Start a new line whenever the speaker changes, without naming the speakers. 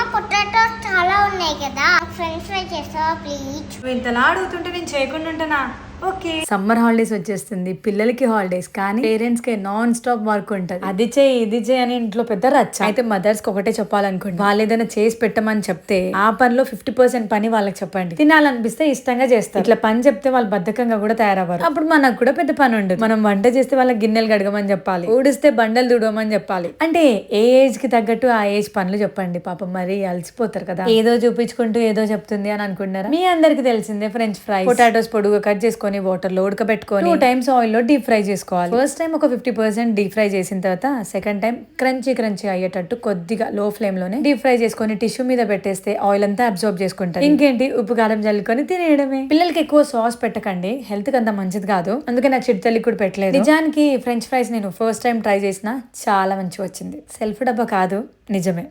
అమ్మ చాలా ఉన్నాయి కదా. ఫ్రెండ్స్ ఫ్రై చేస్తావా ప్లీజ్
నువ్వు ఇంతలా అడుగుతుంటే నేను చేయకుండా ఉంటానా? ఓకే
సమ్మర్ హాలిడేస్ వచ్చేస్తుంది పిల్లలకి హాలిడేస్ కానీ పేరెంట్స్కి నాన్ స్టాప్ వర్క్ ఉంటది. అది చేయి ఇది చేయి అని ఇంట్లో పెద్ద రచ్చ. అయితే మదర్స్కి ఒకటే చెప్పాలనుకోండి వాళ్ళు ఏదైనా చేసి పెట్టమని చెప్తే ఆ పనిలో ఫిఫ్టీ పర్సెంట్ పని వాళ్ళకి చెప్పండి. తినాలనిపిస్తే ఇష్టంగా చేస్తారు. ఇట్లా పని చెప్తే వాళ్ళు బద్ధకంగా కూడా తయారవ్వరు. అప్పుడు మనకు కూడా పెద్ద పని ఉండదు. మనం వంట చేస్తే వాళ్ళకి గిన్నెలు గడగమని చెప్పాలి. ఊడిస్తే బండలు దుడవమని చెప్పాలి. అంటే ఏ ఏజ్కి తగ్గట్టు ఆ ఏజ్ పనులు చెప్పండి. పాపం మరి అలసిపోతారు కదా. ఏదో చూపించుకుంటూ ఏదో చెప్తుంది అని అనుకుంటున్నారు? మీ అందరికి తెలిసిందే ఫ్రెంచ్ ఫ్రై పొటాటోస్ పొడుగు కట్ చేసుకొని వాటర్లో ఉడకబెట్టుకొని టూ టైమ్స్ ఆయిల్లో డీప్ ఫ్రై చేసుకోవాలి. ఫస్ట్ టైం ఒక ఫిఫ్టీ పర్సెంట్ డీప్ ఫ్రై చేసిన తర్వాత సెకండ్ టైం క్రంచీ క్రంచీ అయ్యేటట్టు కొద్దిగా లో ఫ్లేమ్లోనే డీప్ ఫ్రై చేసుకొని టిష్యూ మీద పెట్టేస్తే ఆయిల్ అంతా అబ్జర్వ్ చేసుకుంటారు ఇంకేంటి? ఉప్పు కారం జల్లుకొని తినేయడమే. పిల్లలకి ఎక్కువ సాస్ పెట్టకండి. హెల్త్కి అంత మంచిది కాదు. అందుకే నా చిట్తల్లికి కూడా పెట్టలేదు. నిజానికి ఫ్రెంచ్ ఫ్రైస్ నేను ఫస్ట్ టైం ట్రై చేసిన చాలా మంచి వచ్చింది. సెల్ఫ్ డబ్బా కాదు. నిజమే.